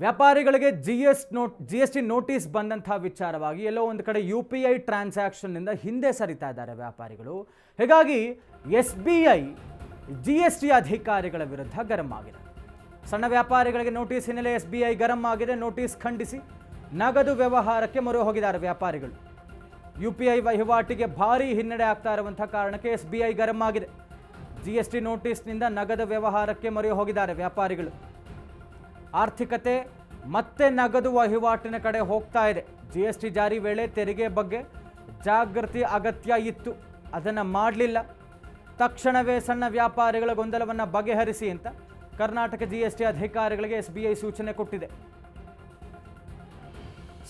ವ್ಯಾಪಾರಿಗಳಿಗೆ G S note G S T notice ಬಂದಂತಹ ವಿಚಾರವಾಗಿ ಎಲ್ಲೋ ಒಂದು ಕಡೆ ಯು ಪಿ ಐ ಟ್ರಾನ್ಸಾಕ್ಷನ್ನಿಂದ ಹಿಂದೆ ಸರಿತಾ ಇದ್ದಾರೆ ವ್ಯಾಪಾರಿಗಳು. ಹೀಗಾಗಿ S B I G S T ಅಧಿಕಾರಿಗಳ ವಿರುದ್ಧ ಗರಂ ಆಗಿದೆ. ಸಣ್ಣ ವ್ಯಾಪಾರಿಗಳಿಗೆ ನೋಟಿಸ್ ಹಿನ್ನೆಲೆ ಎಸ್ ಬಿ ಐ ಗರಂ ಆಗಿದೆ. ನೋಟಿಸ್ ಖಂಡಿಸಿ. ನಗದು ವ್ಯವಹಾರಕ್ಕೆ ಮೊರೆ ಹೋಗಿದ್ದಾರೆ ವ್ಯಾಪಾರಿಗಳು. ಯು ಪಿ ಐ ವಹಿವಾಟಿಗೆ ಭಾರಿ ಹಿನ್ನಡೆ ಆಗ್ತಾ ಇರುವಂಥ ಕಾರಣಕ್ಕೆ ಎಸ್ ಬಿ ಐ ಗರಂ ಆಗಿದೆ. ಜಿ ಎಸ್ ಟಿ ನೋಟಿಸ್ನಿಂದ ನಗದು ವ್ಯವಹಾರಕ್ಕೆ ಮೊರೆ ಹೋಗಿದ್ದಾರೆ ವ್ಯಾಪಾರಿಗಳು. ಆರ್ಥಿಕತೆ ಮತ್ತೆ ನಗದು ವಹಿವಾಟಿನ ಕಡೆ ಹೋಗ್ತಾ ಇದೆ. ಜಿ ಎಸ್ ಟಿ ಜಾರಿ ವೇಳೆ ತೆರಿಗೆ ಬಗ್ಗೆ ಜಾಗೃತಿ ಅಗತ್ಯ ಇತ್ತು. ಅದನ್ನು ಮಾಡಲಿಲ್ಲ. ತಕ್ಷಣವೇ ಸಣ್ಣ ವ್ಯಾಪಾರಿಗಳ ಗೊಂದಲವನ್ನು ಬಗೆಹರಿಸಿ ಅಂತ ಕರ್ನಾಟಕ ಜಿ ಎಸ್ ಟಿ ಅಧಿಕಾರಿಗಳಿಗೆ ಎಸ್ ಬಿ ಐ ಸೂಚನೆ ಕೊಟ್ಟಿದೆ.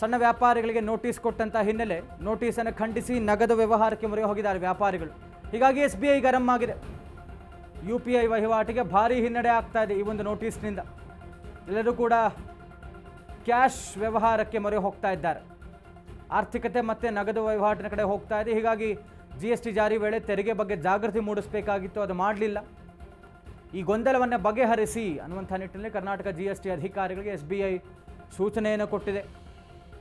ಸಣ್ಣ ವ್ಯಾಪಾರಿಗಳಿಗೆ ನೋಟಿಸ್ ಕೊಟ್ಟಂತ ಹಿನ್ನೆಲೆ ನೋಟಿಸನ್ನು ಖಂಡಿಸಿ ನಗದು ವ್ಯವಹಾರಕ್ಕೆ ಮೊರೆ ಹೋಗಿದ್ದಾರೆ ವ್ಯಾಪಾರಿಗಳು. ಹೀಗಾಗಿ ಎಸ್ ಬಿ ಐ ಗರಂ ಆಗಿದೆ. ಯು ಪಿ ಐ ವಹಿವಾಟಿಗೆ ಭಾರಿ ಹಿನ್ನಡೆ ಆಗ್ತಾ ಇದೆ ಈ ಒಂದು ನೋಟಿಸ್ನಿಂದ ಎಲ್ಲರೂ ಕೂಡ ಕ್ಯಾಶ್ ವ್ಯವಹಾರಕ್ಕೆ ಮೊರೆ ಹೋಗ್ತಾ ಇದ್ದಾರೆ. ಆರ್ಥಿಕತೆ ಮತ್ತು ನಗದು ವಹಿವಾಟಿನ ಕಡೆ ಹೋಗ್ತಾ ಇದೆ. ಹೀಗಾಗಿ ಜಿ ಎಸ್ ಟಿ ಜಾರಿ ವೇಳೆ ತೆರಿಗೆ ಬಗ್ಗೆ ಜಾಗೃತಿ ಮೂಡಿಸಬೇಕಾಗಿತ್ತು. ಅದು ಮಾಡಲಿಲ್ಲ. ಈ ಗೊಂದಲವನ್ನು ಬಗೆಹರಿಸಿ ಅನ್ನುವಂಥ ನಿಟ್ಟಿನಲ್ಲಿ ಕರ್ನಾಟಕ ಜಿ ಎಸ್ ಟಿ ಅಧಿಕಾರಿಗಳಿಗೆ ಎಸ್ ಬಿ ಐ ಸೂಚನೆಯನ್ನು ಕೊಟ್ಟಿದೆ.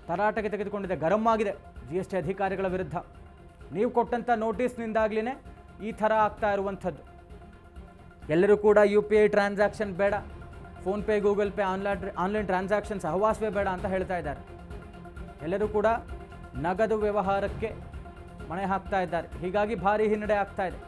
ತರಾಟೆಗೆ ತೆಗೆದುಕೊಂಡಿದೆ. ಗರಂ ಆಗಿದೆ ಜಿ ಎಸ್ ಟಿ ಅಧಿಕಾರಿಗಳ ವಿರುದ್ಧ. ನೀವು ಕೊಟ್ಟಂಥ ನೋಟಿಸ್ನಿಂದಾಗಲೇ ಈ ಥರ ಆಗ್ತಾ ಇರುವಂಥದ್ದು. ಎಲ್ಲರೂ ಕೂಡ ಯು ಪಿ ಐ ಟ್ರಾನ್ಸಾಕ್ಷನ್ ಬೇಡ. PhonePe Google Pay, online online transaction ಸಹವಾಸವೇ ಬೇಡ ಅಂತ ಹೇಳ್ತಾ ಇದ್ದಾರೆ. ಎಲ್ಲರೂ ಕೂಡ ನಗದು ವ್ಯವಹಾರಕ್ಕೆ ಮಣೆ ಹಾಕ್ತಾ ಇದ್ದಾರೆ. ಹೀಗಾಗಿ ಭಾರಿ ಹಿನ್ನಡೆ ಆಗ್ತಾ ಇದೆ.